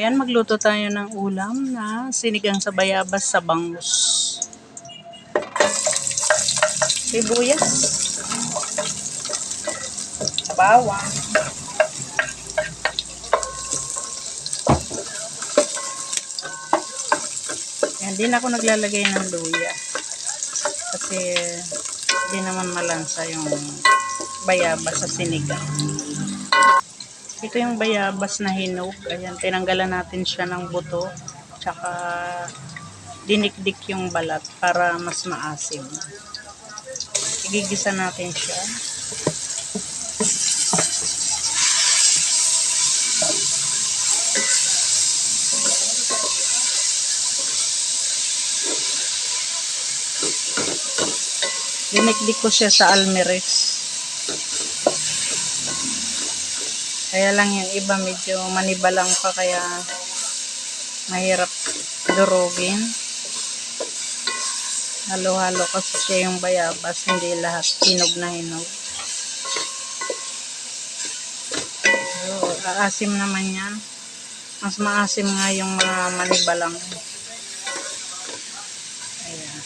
Ayan, magluto tayo ng ulam na sinigang sa bayabas sa bangus. Sibuyas. Bawang. Ayan, din ako naglalagay ng luya. Kasi hindi naman malansa yung bayabas sa sinigang. Ito yung bayabas na hinog. Ayan, tinanggalan natin siya ng buto. Tsaka dinikdik yung balat para mas maasim. Igigisa natin siya. Dinikdik ko siya sa almeres. Kaya lang yung iba medyo manibalang pa kaya mahirap durugin. Halo-halo kasi siya yung bayabas, hindi lahat hinog na hinog. So, aasim naman yan. Mas maasim nga yung mga manibalang. Ayan.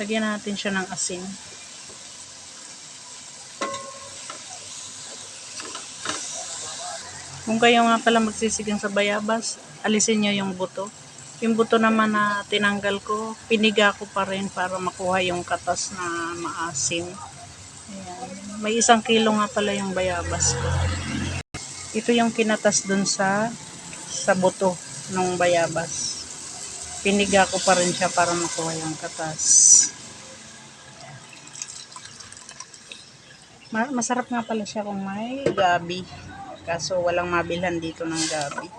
Lagyan natin siya ng asin. Kung kayo nga pala magsisigang sa bayabas, alisin nyo yung buto. Yung buto naman na tinanggal ko, piniga ko pa rin para makuha yung katas na maasim. Ayan. May isang kilo nga pala yung bayabas ko. Ito yung kinatas dun sa sa buto ng bayabas. Piniga ko pa rin siya para makuha yung katas. Ma- masarap nga pala siya kung may gabi. Kaso walang mabilhan dito ng gabi.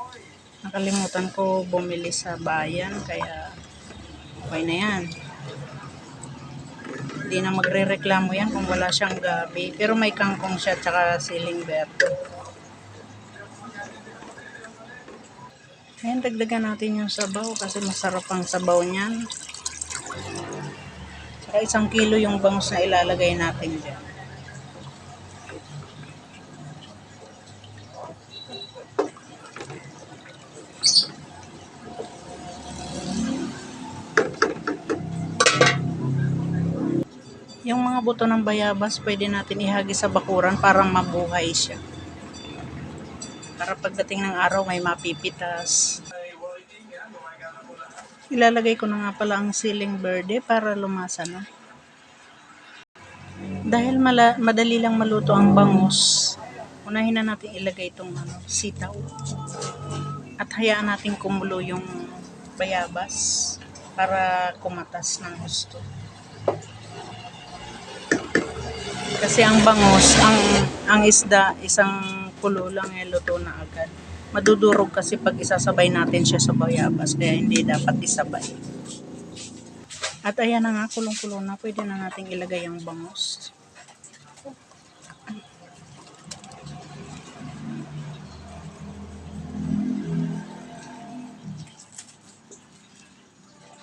Nakalimutan ko bumili sa bayan kaya okay na yan. Hindi na magre-reklamo yan kung wala siyang gabi. Pero may kangkong siya tsaka siling verde. Ayan, dagdagan natin yung sabaw kasi masarap ang sabaw niyan. Tsaka isang kilo yung bangus na ilalagay natin dyan. Yung mga buto ng bayabas, pwede natin ihagi sa bakuran para mabuhay siya. Para pagdating ng araw, may mapipitas. Ilalagay ko na nga pala ang siling verde para lumasa na. Dahil mala, madali lang maluto ang bangus, unahin na natin ilagay itong ano, sitaw. At hayaan natin kumulo yung bayabas para kumatas ng gusto. Kasi ang bangus, ang ang isda, isang kulo lang eh, luto na agad. Madudurog kasi pag isasabay natin siya sa bayabas, kaya hindi dapat isabay. At ayan na nga, kulong-kulo na, pwede na natin ilagay ang bangus.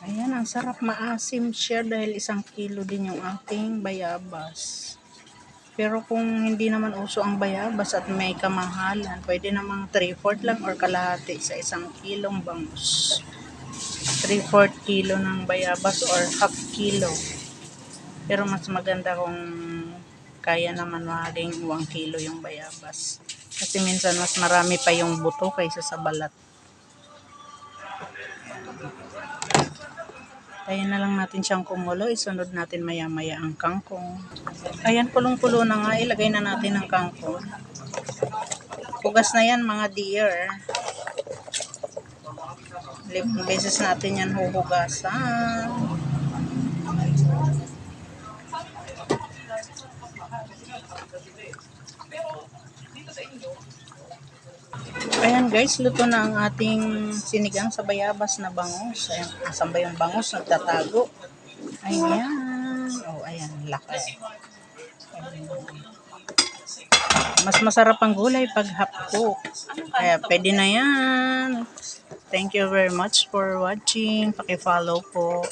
Ayan, ang sarap maasim siya dahil isang kilo din yung ating bayabas. Pero kung hindi naman uso ang bayabas at may kamahalan, pwede namang 3-4 lang or kalahati sa isang kilong bangus. 3-4 kilo ng bayabas or half kilo. Pero mas maganda kung kaya naman maging 1 kilo yung bayabas. Kasi minsan mas marami pa yung buto kaysa sa balat. Ayan na lang natin siyang kumulo. Isunod natin maya-maya ang kangkong. Ayan, pulong-pulo na nga. Ilagay na natin ang kangkong. Hugas na yan mga dear. Limang beses natin yan huhugasan. Ayan guys, luto na ang ating sinigang sa bayabas na bangus. Ayan, asan ba yung bangus? Nagtatago. Ayan. Oh, ayan, laki. Mas masarap ang gulay pag cook. Kaya pwede na yan. Thank you very much for watching. Paki-follow po.